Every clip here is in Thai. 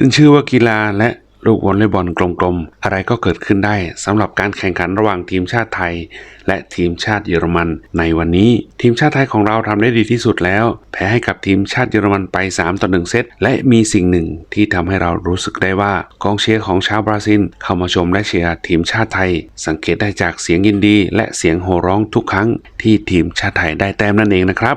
ขึ้นชื่อว่ากีฬาและลูกวอลเลย์บอลกลมๆ อะไรก็เกิดขึ้นได้สำหรับการแข่งขันระหว่างทีมชาติไทย และทีมชาติเยอรมัน ในวันนี้ทีมชาติไทยของเราทำได้ดีที่สุดแล้ว แพ้ให้กับทีมชาติเยอรมันไป 3 ต่อ 1 เซต และมีสิ่งหนึ่งที่ทำให้เรารู้สึกได้ว่ากองเชียร์ของชาวบราซิล เข้ามาชมและเชียร์ทีมชาติไทย สังเกตได้จากเสียงยินดี และเสียงโห่ร้องทุกครั้งที่ทีมชาติไทยได้แต้มนั่นเองนะครับ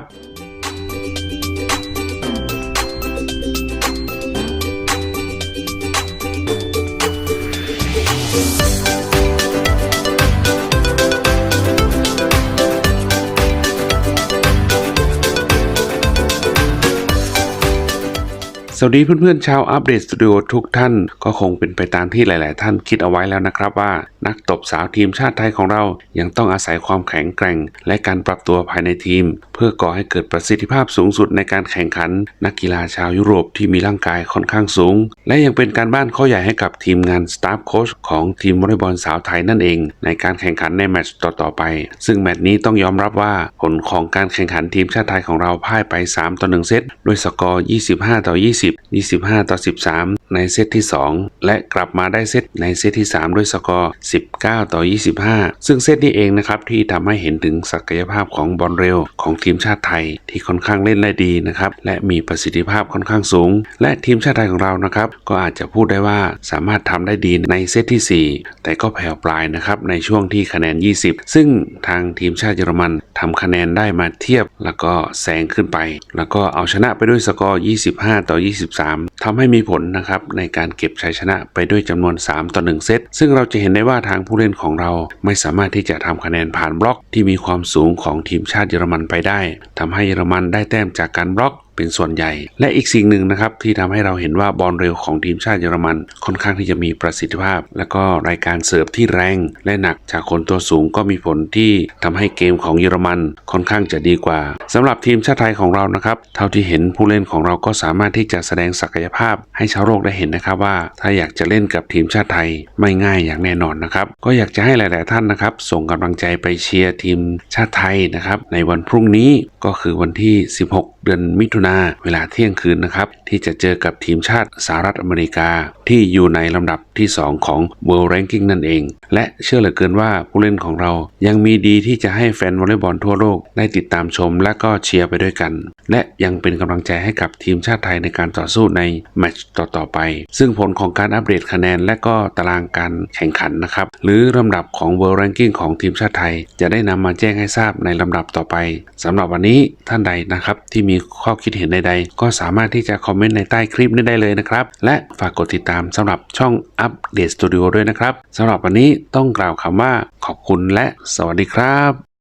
สวัสดีเพื่อนๆชาวอัปเดตสตูดิโอทุกท่านก็คงเป็นไปตามที่หลายๆ ท่านคิดเอาไว้แล้วนะครับว่า นักตบสาวทีมชาติไทยของเรายังต้องอาศัยความแข็งแกร่ง และการปรับตัวภายในทีม เพื่อก่อให้เกิดประสิทธิภาพสูงสุดในการแข่งขัน นักกีฬาชาวยุโรปที่มีร่างกายค่อนข้างสูง และยังเป็นการบ้านข้อใหญ่ให้กับทีมงานสตาฟโค้ชของทีมวอลเลย์บอลสาวไทยนั่นเอง ในการแข่งขันในแมตช์ต่อๆไป ซึ่งแมตช์นี้ต้องยอมรับว่าผลของการแข่งขันทีมชาติไทยของเราพ่ายไป 3 ต่อ 1 เซตด้วยสกอร์ 25 ต่อ 20 25 ต่อ 13 ในเซตที่ 2 และกลับมาได้เซตในเซตที่ 3 ด้วยสกอร์ 19 ต่อ 25 ซึ่งเซตนี้เองนะครับที่ทำให้เห็นถึงศักยภาพของบอลเร็วของทีมชาติไทยที่ค่อนข้างเล่นได้ดีนะครับและมีประสิทธิภาพค่อนข้างสูง และทีมชาติไทยของเรานะครับก็อาจจะพูดได้ว่าสามารถทำได้ดีในเซตที่ 4 แต่ก็แผ่วปลายนะครับในช่วงที่คะแนน 20 ซึ่งทางทีมชาติเยอรมัน ทำคะแนนได้มาเทียบ แล้วก็แซงขึ้นไป แล้วก็เอาชนะไปด้วยสกอร์ 25 ต่อ 23ทำให้มีผลนะครับในการเก็บชัยชนะไปด้วยจำนวน 3 ต่อ 1 เซต ซึ่งเราจะเห็นได้ว่าทางผู้เล่นของเราไม่สามารถที่จะทำคะแนนผ่านบล็อกที่มีความสูงของทีมชาติเยอรมันไปได้ทำให้เยอรมันได้แต้มจากการบล็อก เป็นส่วนใหญ่ และอีกสิ่งหนึ่งนะครับที่ทำให้เราเห็นว่าบอลเร็วของทีมชาติเยอรมัน ค่อนข้างที่จะมีประสิทธิภาพ และก็รายการเสิร์ฟที่แรงและหนักจากคนตัวสูงก็มีผลที่ทำให้เกมของเยอรมันค่อนข้างจะดีกว่าสำหรับทีมชาติไทยของเรานะครับเท่าที่เห็นผู้เล่นของเราก็สามารถที่จะแสดงศักยภาพ ให้ชาวโลกได้เห็นนะครับว่า ถ้าอยากจะเล่นกับทีมชาติไทยไม่ง่ายอย่างแน่นอนนะครับก็อยากจะให้หลาย ๆ ท่านนะครับส่งกำลังใจไปเชียร์ทีมชาติไทยนะครับในวันพรุ่งนี้ก็คือวันที่ 16 เดือนมิถุนาเวลาเที่ยงคืนนะครับที่จะเจอกับทีมชาติสหรัฐอเมริกาที่อยู่ในลำดับที่ 2 ของ World Ranking นั่นเอง และเชื่อเหลือเกินว่าผู้เล่นของเรายังมีดีที่จะให้แฟนวอลเลย์บอลทั่วโลกได้ติดตามชมและก็เชียร์ไปด้วยกัน และยังเป็นกำลังใจให้กับทีมชาติไทยในการต่อสู้ในแมตช์ต่อๆไป ซึ่งผลของการอัปเดตคะแนนและก็ตารางการแข่งขันนะครับ หรือลำดับของ World Ranking ของทีมชาติไทย จะได้นำมาแจ้งให้ทราบในลำดับต่อไปสำหรับวันนี้ท่านใดนะครับที่มีข้อคิดเห็นใดๆ ก็สามารถที่จะคอมเมนต์ในใต้คลิปนี้ได้เลยนะครับและฝากกดติดตามามสำหรับช่องอัปเดตสตูดิโอด้วยนะครับสำหรับวันนี้ต้องกล่าวคำว่าขอบคุณและสวัสดีครับ